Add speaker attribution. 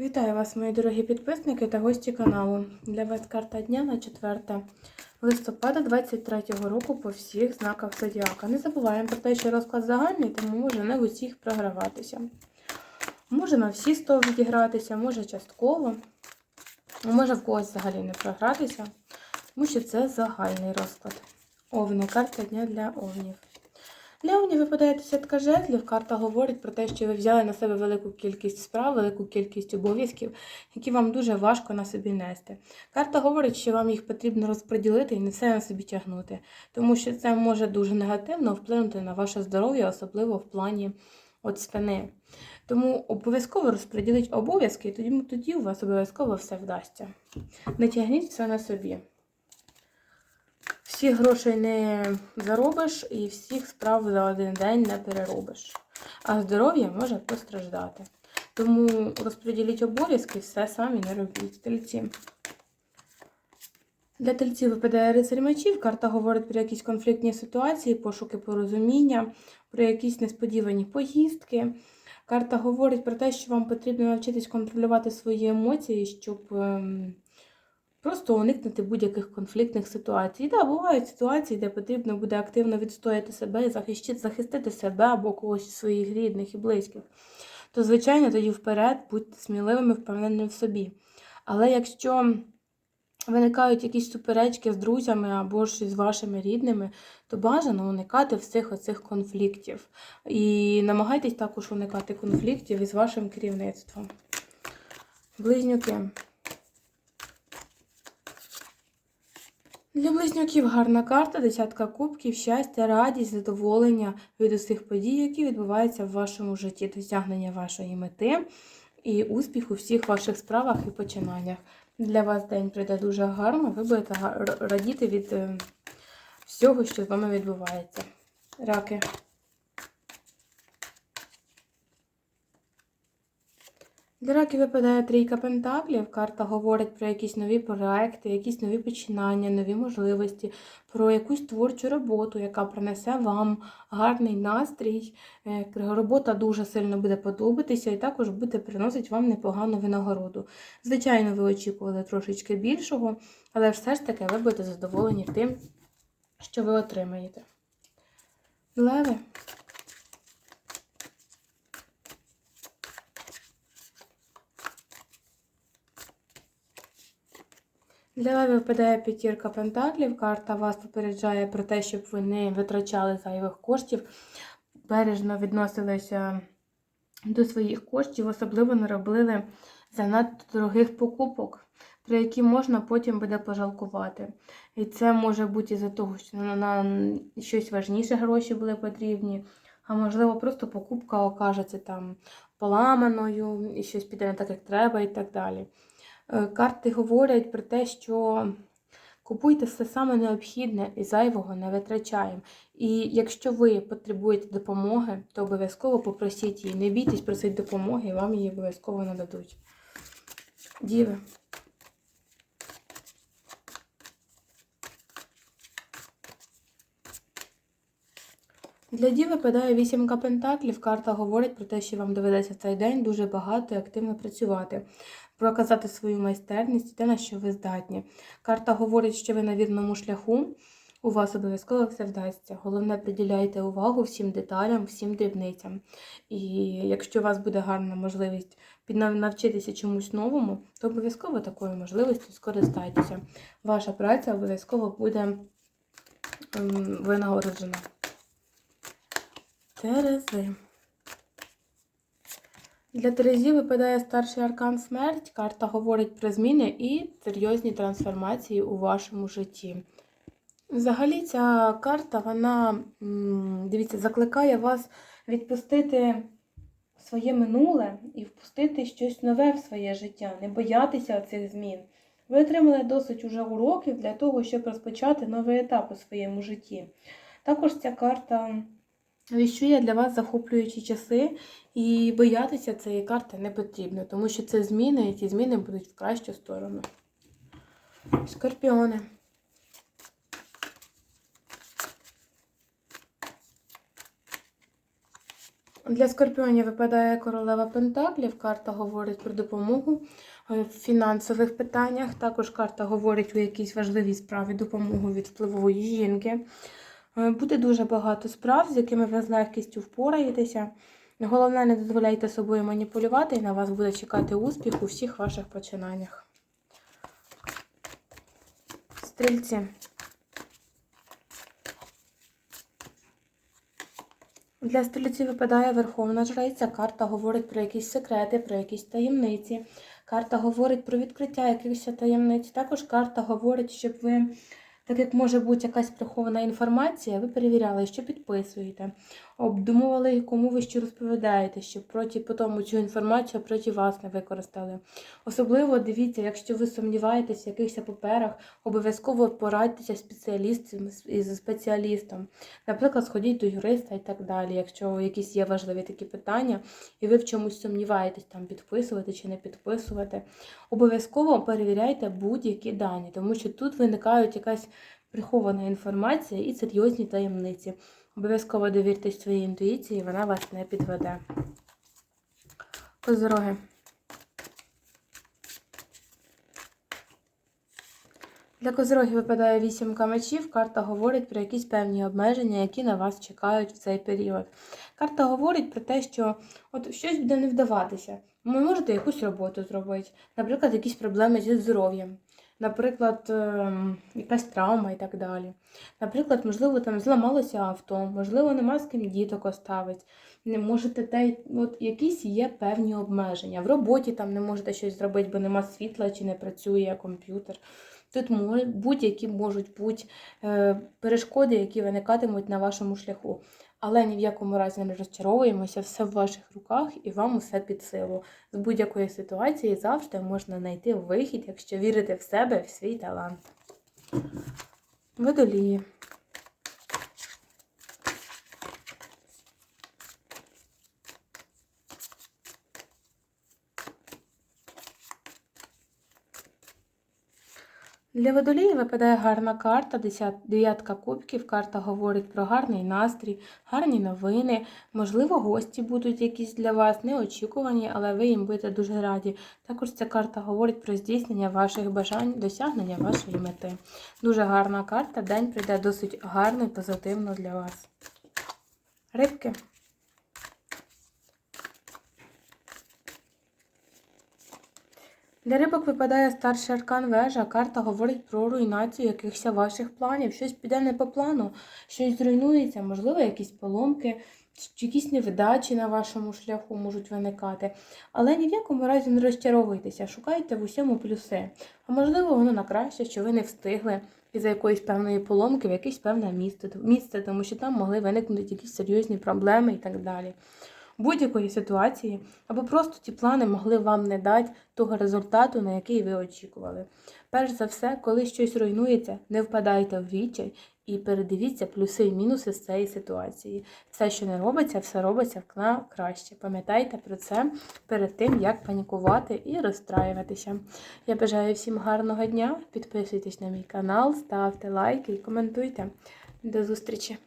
Speaker 1: Вітаю вас, мої дорогі підписники та гості каналу. Для вас карта дня на 4 листопада 23 року по всіх знаках зодіака. Не забуваємо про те, що розклад загальний, тому може не в усіх програватися. Може на всі 100 відігратися, може частково, може в когось взагалі не програтися, тому що це загальний розклад. Овни, карта дня для овнів. Для овнів випадає десятка жезлів. Карта говорить про те, що ви взяли на себе велику кількість справ, велику кількість обов'язків, які вам дуже важко на собі нести. Карта говорить, що вам їх потрібно розподілити і не все на собі тягнути, тому що це може дуже негативно вплинути на ваше здоров'я, особливо в плані от спини. Тому обов'язково розподіліть обов'язки, і тоді, тоді у вас обов'язково все вдасться. Не тягніть все на собі. Всіх грошей не заробиш і всіх справ за один день не переробиш. А здоров'я може постраждати. Тому розподіліть обов'язки, все самі не робіть. Тельці. Для тельців випадає рицарь мечів. Карта говорить про якісь конфліктні ситуації, пошуки порозуміння, про якісь несподівані поїздки. Карта говорить про те, що вам потрібно навчитись контролювати свої емоції, щоб ем, просто уникнути будь-яких конфліктних ситуацій. Так, бувають ситуації, де потрібно буде активно відстояти себе і захистити, захистити себе або когось своїх рідних і близьких. То, звичайно, тоді вперед будьте сміливими, впевненими в собі. Але якщо виникають якісь суперечки з друзями або ж з вашими рідними, то бажано уникати всіх оцих конфліктів. І намагайтесь також уникати конфліктів із вашим керівництвом. Близнюки. Для близнюків гарна карта, десятка кубків, щастя, радість, задоволення від усіх подій, які відбуваються в вашому житті, досягнення вашої мети і успіх у всіх ваших справах і починаннях. Для вас день прийде дуже гарно, ви будете радіти від е, всього, що з вами відбувається. Раки. Для раків випадає трійка пентаклів. Карта говорить про якісь нові проекти, якісь нові починання, нові можливості, про якусь творчу роботу, яка принесе вам гарний настрій. Е, Робота дуже сильно буде подобатися і також буде приносити вам непогану винагороду. Звичайно, ви очікували трошечки більшого, але все ж таки ви будете задоволені тим, що ви отримаєте. Леви. Для леві випадає п'ятірка пентаклів. Карта вас попереджає про те, щоб ви не витрачали зайвих коштів, бережно відносилися до своїх коштів, особливо не робили занадто дорогих покупок, про які можна потім буде пожалкувати. І це може бути із-за того, що на щось важніше гроші були потрібні, а можливо, просто покупка окажеться там поламаною, і щось піде не так, як треба, і так далі. Е, Карти говорять про те, що купуйте все саме необхідне і зайвого не витрачаємо. І якщо ви потребуєте допомоги, то обов'язково попросіть її. Не бійтесь просити допомоги, і вам її обов'язково нададуть. Діви. Для дів випадає вісімка пентаклів. Карта говорить про те, що вам доведеться цей день дуже багато і активно працювати, проказати свою майстерність і те, на що ви здатні. Карта говорить, що ви на вірному шляху, у вас обов'язково все вдасться. Головне, приділяйте увагу всім деталям, всім дрібницям. І якщо у вас буде гарна можливість навчитися чомусь новому, то обов'язково такою можливістю скористайтеся. Ваша праця обов'язково буде ем, винагороджена. Терези. Для Терезі випадає старший аркан смерть. Карта говорить про зміни і серйозні трансформації у вашому житті. Взагалі, ця карта, вона, дивіться, закликає вас відпустити своє минуле і впустити щось нове в своє життя, не боятися цих змін. Ви отримали досить уже уроків для того, щоб розпочати новий етап у своєму житті. Також ця карта віщує для вас захоплюючі часи, і боятися цієї карти не потрібно, тому що це зміни, і ці зміни будуть в кращу сторону. Скорпіони. Для скорпіонів випадає королева Пентаклів. Карта говорить про допомогу е, в фінансових питаннях. Також карта говорить у якійсь важливій справі допомогу від впливової жінки. Е, Буде дуже багато справ, з якими ви з легкістю впораєтеся. Головне, не дозволяйте собою маніпулювати, і на вас буде чекати успіх у всіх ваших починаннях. Стрільці. Для стрільців випадає Верховна Жриця. Карта говорить про якісь секрети, про якісь таємниці. Карта говорить про відкриття якихось таємниць. Також карта говорить, щоб ви, так як може бути якась прихована інформація, ви перевіряли, що підписуєте, обдумували, кому ви що розповідаєте, щоб проти потім цю інформацію проти вас не використали. Особливо дивіться, якщо ви сумніваєтесь в якихось паперах, обов'язково порадьтеся спеціалістом із спеціалістом. Наприклад, сходіть до юриста і так далі, якщо якісь є важливі такі питання, і ви в чомусь сумніваєтесь, там підписувати чи не підписувати. Обов'язково перевіряйте будь-які дані, тому що тут виникають якась прихована інформація і серйозні таємниці. Обов'язково довіртесь своїй інтуїції, вона вас не підведе. Козороги. Для козорогів випадає вісімка мечів. Карта говорить про якісь певні обмеження, які на вас чекають в цей період. Карта говорить про те, що от щось буде не вдаватися. Ви можете якусь роботу зробити, наприклад, якісь проблеми зі здоров'ям, наприклад, ем, якась травма і так далі. Наприклад, можливо, там зламалося авто, можливо, нема з ким діток оставити. Не можете те, от якісь є певні обмеження. В роботі там не можете щось зробити, бо нема світла чи не працює комп'ютер. Тут будь-які можуть бути е, перешкоди, які виникатимуть на вашому шляху. Але ні в якому разі не розчаровуємося, все в ваших руках і вам усе під силу. З будь-якої ситуації завжди можна знайти вихід, якщо вірити в себе, в свій талант. Водолії. Для водолії випадає гарна карта, дев'ятка кубків. Карта говорить про гарний настрій, гарні новини. Можливо, гості будуть якісь для вас неочікувані, але ви їм будете дуже раді. Також ця карта говорить про здійснення ваших бажань, досягнення вашої мети. Дуже гарна карта. День прийде досить гарно і позитивно для вас. Рибки. Для рибок випадає старший аркан вежа. Карта говорить про руйнацію якихось ваших планів. Щось піде не по плану, щось зруйнується, можливо, якісь поломки, якісь невдачі на вашому шляху можуть виникати. Але ні в якому разі не розчаровуйтеся, шукайте в усьому плюси. А можливо, воно на краще, що ви не встигли із-за якоїсь певної поломки в якесь певне місце, місце, тому що там могли виникнути якісь серйозні проблеми і так далі будь-якої ситуації, або просто ті плани могли вам не дати того результату, на який ви очікували. Перш за все, коли щось руйнується, не впадайте в відчай і передивіться плюси і мінуси з цієї ситуації. Все, що не робиться, все робиться на краще. Пам'ятайте про це перед тим, як панікувати і розстраюватися. Я бажаю всім гарного дня. Підписуйтесь на мій канал, ставте лайки і коментуйте. До зустрічі!